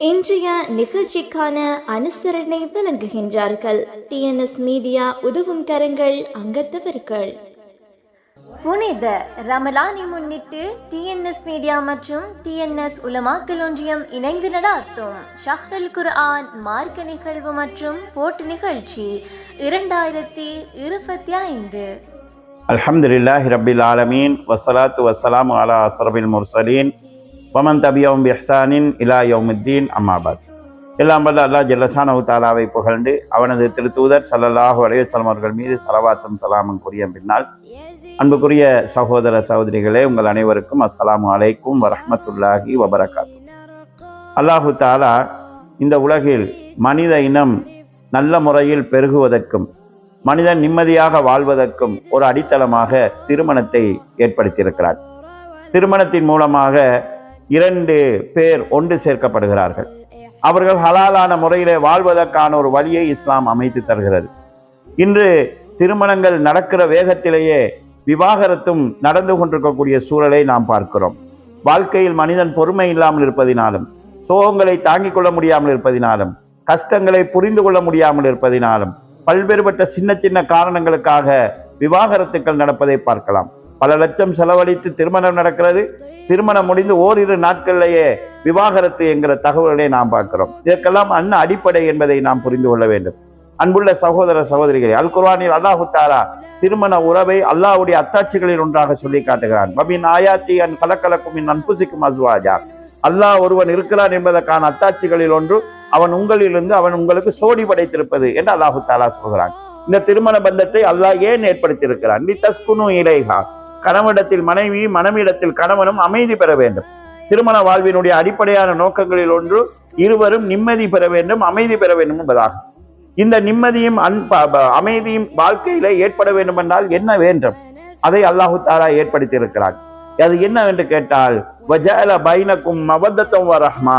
இன்றைய நிகழ்ச்சிக்கான அனுசரணை விளங்குகின்றார்கள் டிஎன்எஸ் மீடியா உதவும் கரங்கள் அங்கத்தவர்கள். புனித ரமலானை முன்னிட்டு டிஎன்எஸ் மீடியா மற்றும் டிஎன்எஸ் உலமாக்கல் ஒன்றியம் இணைந்து நடாத்தும் ஷஹ்ரல் குர்ஆன் மார்க்க நிகழ்வு மற்றும் போட்டு நிகழ்ச்சி இரண்டாயிரத்தி இருபத்தி ஐந்து. அல்ஹம்துலில்லாஹி ரபில் ஆலமீன் வஸ்ஸலாத்து வசலாம் அலா அசரபில் முர்சலீன் வமன் தபியவும் பிஹ்சானின் இலா யோமுத்தீன் அம்மாபாத் எல்லாம் வல்ல அல்லாஹ் ஜல்லஷானஹு தாலாவை புகழ்ந்து அவனது திருத்தூதர் சல்லல்லாஹு அலைஹி அவர்கள் மீது சலவாத்தும் சலாமும் கூறிய பின்னால் அன்புக்குரிய சகோதர சகோதரிகளே உங்கள் அனைவருக்கும் அஸ்ஸலாமு அலைக்கும் வரஹ்மத்துல்லாஹி வபரகாத்து அல்லாஹு தாலா இந்த உலகில் மனித இனம் நல்ல முறையில் பெருகுவதற்கும் மனிதன் நிம்மதியாக வாழ்வதற்கும் ஒரு அடித்தளமாக திருமணத்தை ஏற்படுத்தியிருக்கிறார். திருமணத்தின் மூலமாக இரண்டு பேர் ஒன்று சேர்க்கப்படுகிறார்கள். அவர்கள் ஹலாலான முறையிலே வாழ்வதற்கான ஒரு வழியை இஸ்லாம் அமைத்து தருகிறது. இன்று திருமணங்கள் நடக்கிற வேகத்திலேயே விவாகரத்தும் நடந்து கொண்டிருக்கக்கூடிய சூழலை நாம் பார்க்கிறோம். வாழ்க்கையில் மனிதன் பொறுமை இல்லாமல் இருப்பதினாலும் சோகங்களை தாங்கிக் கொள்ள முடியாமல் இருப்பதினாலும் கஷ்டங்களை புரிந்து கொள்ள முடியாமல் இருப்பதினாலும் பல்வேறுபட்ட சின்ன சின்ன காரணங்களுக்காக விவாகரத்துக்கள் நடப்பதை பார்க்கலாம். பல லட்சம் செலவழித்து திருமணம் நடக்கிறது. திருமணம் முடிந்து ஓரிரு நாட்களிலேயே விவாகரத்து என்கிற தகவல்களை நாம் பார்க்கிறோம். இதற்கெல்லாம் அன்ன அடிப்படை என்பதை நாம் புரிந்து கொள்ள வேண்டும். அன்புள்ள சகோதர சகோதரிகளை அல் குர்வானில் அல்லாஹு தாரா திருமண உறவை அல்லாஹ்வுடைய அத்தாட்சிகளில் ஒன்றாக சொல்லி காட்டுகிறான். பபின் ஆயாத்தி அன் கலக்கலக்கும் இன் அன்புசிக்கும் அஸ்வாஜா. அல்லாஹ் ஒருவன் இருக்கிறான் என்பதற்கான அத்தாட்சிகளில் ஒன்று அவன் உங்களிலிருந்து அவன் உங்களுக்கு சோடி படைத்திருப்பது என்று அல்லாஹு தாலா சொல்கிறான். இந்த திருமண பந்தத்தை அல்லாஹ் ஏன் ஏற்படுத்தியிருக்கிறான்? நீ தஸ்குனு இலைஹா. கணவனிடத்தில் மனைவி மனைவியிடத்தில் கணவனும் அமைதி பெற வேண்டும். திருமண வாழ்வினுடைய அடிப்படையான நோக்கங்களில் ஒன்று இருவரும் நிம்மதி பெற வேண்டும் அமைதி பெற வேண்டும் என்பதாகும். இந்த நிம்மதியும் அன் அமைதியும் வாழ்க்கையில ஏற்பட வேண்டும் என்றால் என்ன வேண்டும்? அதை அல்லாஹு தாலா ஏற்படுத்தி இருக்கிறார் அது என்னவென்று கேட்டால் வஜல பைனக்கும் மவத்தத்தும் வரஹ்மா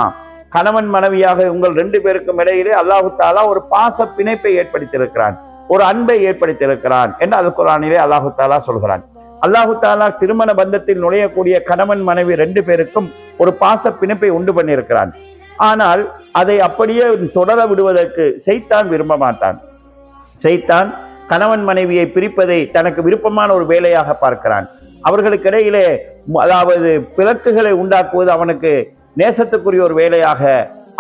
கணவன் மனைவியாக உங்கள் ரெண்டு பேருக்கும் இடையிலே அல்லாஹு தாலா ஒரு பாச பிணைப்பை ஏற்படுத்தியிருக்கிறான். ஒரு அன்பை ஏற்படுத்தியிருக்கிறான் என்று அல் குரானிலே அல்லாஹு தாலா சொல்கிறான். அல்லாஹு தாலா திருமண பந்தத்தில் நுழையக்கூடிய கணவன் மனைவி ரெண்டு பேருக்கும் ஒரு பாச பிணைப்பை உண்டு பண்ணியிருக்கிறான். ஆனால் அதை அப்படியே தொடர விடுவதற்கு செய்தான் விரும்ப மாட்டான். செய்தான் கணவன் மனைவியை பிரிப்பதை தனக்கு விருப்பமான ஒரு வேலையாக பார்க்கிறான். அவர்களுக்கிடையிலே அதாவது பிளக்குகளை உண்டாக்குவது அவனுக்கு நேசத்துக்குரிய ஒரு வேலையாக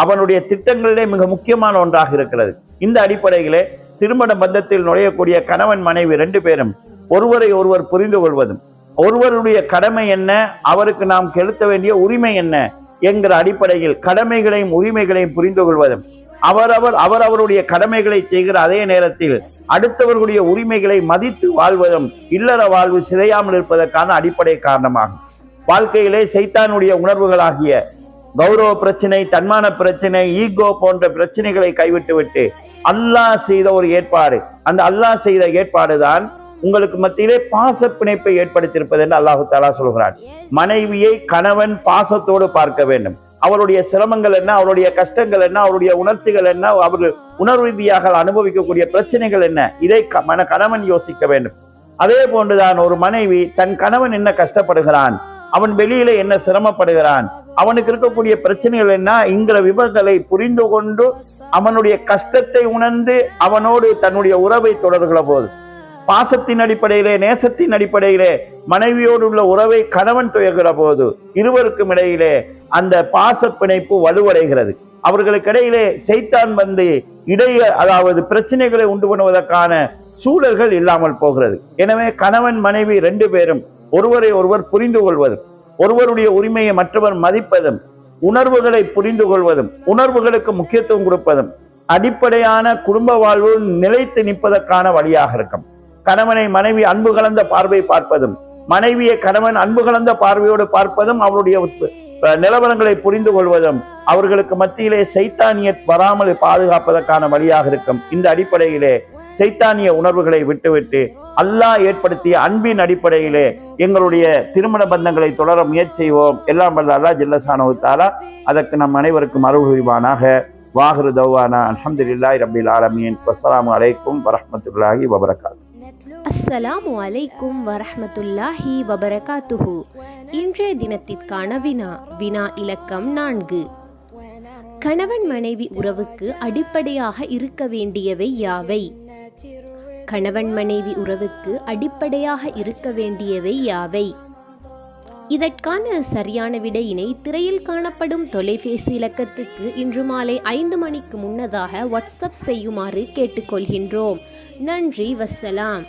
அவனுடைய திட்டங்களிலே மிக முக்கியமான ஒன்றாக இருக்கிறது. இந்த அடிப்படையிலே திருமண பந்தத்தில் நுழையக்கூடிய கணவன் மனைவி ரெண்டு பேரும் ஒருவரை ஒருவர் புரிந்து கொள்வதும் ஒருவருடைய கடமை என்ன அவருக்கு நாம் செலுத்த வேண்டிய உரிமை என்ன என்கிற அடிப்படையில் கடமைகளையும் உரிமைகளையும் புரிந்து கொள்வதும் அவரவர் அவரவருடைய கடமைகளை செய்கிற அதே நேரத்தில் அடுத்தவர்களுடைய உரிமைகளை மதித்து வாழ்வதும் இல்லற வாழ்வு சிதையாமல் இருப்பதற்கான அடிப்படை காரணமாகும். வாழ்க்கையிலே சைத்தானுடைய உணர்வுகளாகிய கௌரவ பிரச்சனை தன்மான பிரச்சனை ஈகோ போன்ற பிரச்சனைகளை கைவிட்டுவிட்டு அல்லாஹ் செய்த ஒரு ஏற்பாடு. அந்த அல்லாஹ் செய்த ஏற்பாடுதான் உங்களுக்கு மத்தியிலே பாச பிணைப்பை ஏற்படுத்தியிருப்பது என்று அல்லாஹு தாலா சொல்கிறான். மனைவியை கணவன் பாசத்தோடு பார்க்க வேண்டும். அவருடைய சிரமங்கள் என்ன அவருடைய கஷ்டங்கள் என்ன அவருடைய உணர்ச்சிகள் என்ன அவர்கள் உணர்வு ரீதியாக அனுபவிக்கக்கூடிய பிரச்சனைகள் என்ன இதை க- மன கணவன் யோசிக்க வேண்டும். அதே போன்றுதான் ஒரு மனைவி தன் கணவன் என்ன கஷ்டப்படுகிறான் அவன் வெளியில என்ன சிரமப்படுகிறான் அவனுக்கு இருக்கக்கூடிய பிரச்சனைகள் என்ன? என்கிற விவரங்களை புரிந்து கொண்டு அவனுடைய கஷ்டத்தை உணர்ந்து அவனோடு தன்னுடைய உறவை தொடர்கிற போது பாசத்தின் அடிப்படையிலே நேசத்தின் அடிப்படையிலே மனைவியோடு உள்ள உறவை கணவன் துயர்கிற போது இருவருக்கும் இடையிலே அந்த பாச பிணைப்பு வலுவடைகிறது. அவர்களுக்கு இடையிலே செய்தான் வந்து இடைய அதாவது பிரச்சனைகளை உண்டு பண்ணுவதற்கான சூழல்கள் இல்லாமல் போகிறது. எனவே கணவன் மனைவி ரெண்டு பேரும் ஒருவரை ஒருவர் புரிந்து கொள்வது ஒருவருடைய உரிமையை மற்றவர் மதிப்பதும் உணர்வுகளை புரிந்து கொள்வதும் உணர்வுகளுக்கு முக்கியத்துவம் கொடுப்பதும் அடிப்படையான குடும்ப வாழ்வு நிலைத்து நிற்பதற்கான வழியாக இருக்கும். கணவனை மனைவி அன்பு கலந்த பார்வை பார்ப்பதும் மனைவியை கணவன் அன்பு கலந்த பார்வையோடு பார்ப்பதும் அவருடைய நிலவரங்களை புரிந்து கொள்வதும் அவர்களுக்கு மத்தியிலே சைத்தானியத் வராமல் பாதுகாப்பதற்கான வழியாக இருக்கும். இந்த அடிப்படையிலே சைத்தானிய உணர்வுகளை விட்டுவிட்டு அல்லாஹ் ஏற்படுத்திய அன்பின் அடிப்படையிலே எங்களுடைய திருமண பந்தங்களை தொடர முயற்சி செய்வோம். எல்லாம் வல்ல அல்லா ஜில்லசானு தாலா அதற்கு நம் அனைவருக்கும் அருள் புரிவானாக. வாஹிரு தௌவானா. இல்லா ரபில் ஆலமீன். வஸ்ஸலாமு அலைக்கும் வரமத்துல்லாஹி வபரகாத். அஸ்ஸலாமு அலைக்கும் வரஹமத்துல்லாஹி வபரகாத்துஹு. இன்றைய தினத்திற்கான வினா. வினா இலக்கம் நான்கு. கணவன் மனைவி உறவுக்கு அடிப்படையாக இருக்க வேண்டியவை யாவை? கணவன் மனைவி உறவுக்கு அடிப்படையாக இருக்க வேண்டியவை யாவை? இதற்கான சரியான விடையினை திரையில் காணப்படும் தொலைபேசி இலக்கத்துக்கு இன்று மாலை ஐந்து மணிக்கு முன்னதாக வாட்ஸ்அப் செய்யுமாறு கேட்டுக்கொள்கின்றோம். நன்றி வசலாம்.